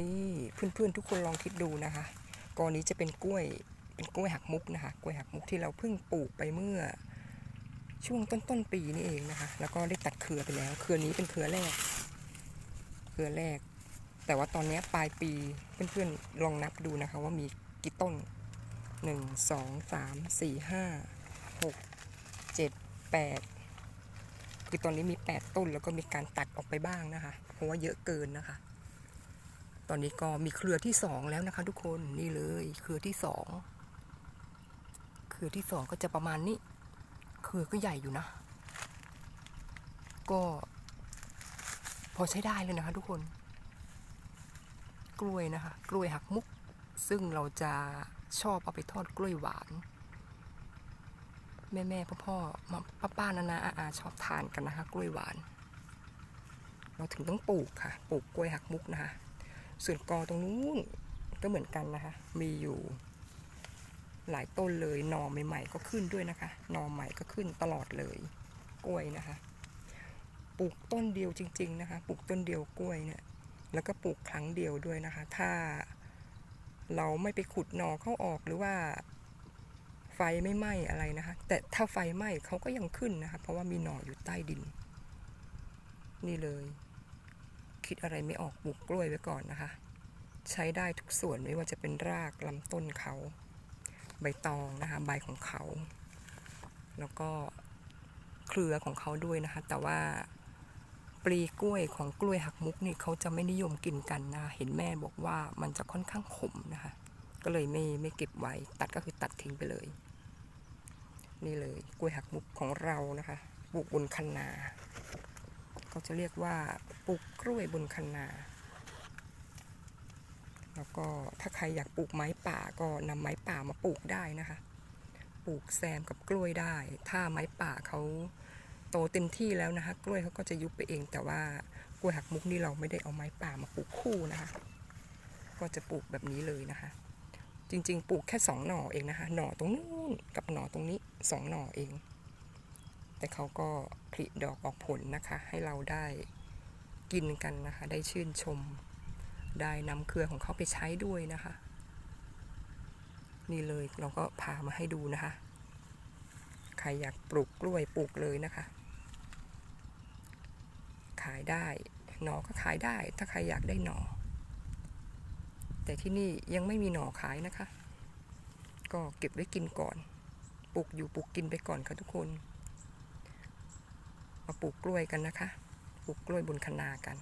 นี่เพื่อนๆทุกคนลองคิดดูนะคะกอนี้จะเป็นกล้วยเป็นกล้วยหักมุกนะคะ กล้วยหักมุกที่เราเพิ่งปลูกไปเมื่อ ช่วงต้นต้นๆปีนี่เองนะคะ แล้วก็ได้ตัดเครือไปแล้ว เครือนี้เป็นเครือแรก เครือแรก แต่ว่าตอนนี้ปลายปีเพื่อนๆลองนับดูนะคะ ว่ามีกี่ต้นหนึ่งสองสามสี่ห้าหกเจ็ดแปดคือตอนนี้มีแปดต้นแล้วก็มีการตัดออกไปบ้างนะคะ เพราะว่าเยอะเกินนะคะ อนนี้ก็มีเครือที่สองแล้วนะคะ ทุกคนนี่เลย เครือที่สองเครือที่สองก็จะประมาณนี้ เครือก็ใหญ่อยู่นะ ก็ พอใช้ได้เลยนะคะ ทุกคน กล้วยนะคะ กล้วยหักมุก ซึ่งเราจะชอบเอาไปทอดกล้วยหวาน แม่แม่พ่อพ่อมาป้าป้านานาอาอาชอบทานกันนะคะ กล้วยหวาน เราถึงต้องปลูกค่ะ ปลูกกล้วยหักมุกนะคะ ส่วนกอตรงนู้นก็เหมือนกันนะคะ มีอยู่หลายต้นเลยหน่อใหม่ๆก็ขึ้นด้วยนะคะหน่อใหม่ก็ขึ้นตลอดเลย กล้วยนะคะ ปลูกต้นเดียวจริง ๆ นะคะ ปลูกต้นเดียวกล้วยเนี่ยแล้วก็ปลูกครั้งเดียวด้วยนะคะ ถ้าเราไม่ไปขุดหน่อเข้าออกหรือว่าไฟไม่ไหม้อะไรนะคะ แต่ถ้าไฟไหม้เขาก็ยังขึ้นนะคะ เพราะว่ามีหน่ออยู่ใต้ดิน นี่เลย คิดอะไรไม่ออกปลูกกล้วยไว้ก่อนนะคะ ใช้ได้ทุกส่วนไม่ว่าจะเป็นรากลำต้นเขา ใบตองนะคะ ใบของเขา แล้วก็เครือของเขาด้วยนะคะ แต่ว่าปลีกล้วยของกล้วยหักมุกนี่เขาจะไม่นิยมกินกันนะะเห็นแม่บอกว่ามันจะค่อนข้างขมนะคะ ก็เลยไม่ไม่เก็บไว้ ตัดก็คือตัดทิ้งไปเลย นี่เลยกล้วยหักมุกของเรานะคะปลูกบนคันนา เขาจะเรียกว่าปลูกกล้วยบนคันนา แล้วก็ถ้าใครอยากปลูกไม้ป่าก็นำไม้ป่ามาปลูกได้นะคะ ปลูกแซมกับกล้วยได้ ถ้าไม้ป่าเขาโตเต็มที่แล้วนะคะ กล้วยเขาก็จะยุบไปเอง แต่ว่ากล้วยหักมุกนี่เราไม่ได้เอาไม้ป่ามาปลูกคู่นะคะ ก็จะปลูกแบบนี้เลยนะคะ จริงๆ ปลูกแค่สองหน่อเองนะคะ หน่อตรงนู้นกับหน่อตรงนี้สองหน่อเอง แต่เขาก็ผลิดอกออกผลนะคะ ให้เราได้กินกันนะคะ ได้ชื่นชม ได้นำเครือของเขาไปใช้ด้วยนะคะ นี่เลยเราก็พามาให้ดูนะคะ ใครอยากปลูกกล้วยปลูกเลยนะคะ ขายได้ หนอก็ขายได้ ถ้าใครอยากได้หนอ แต่ที่นี่ยังไม่มีหนอขายนะคะ ก็เก็บไว้กินก่อน ปลูกอยู่ปลูกกินไปก่อนค่ะทุกคน มาปลูกกล้วยกันนะคะ ปลูกกล้วยบนคนากัน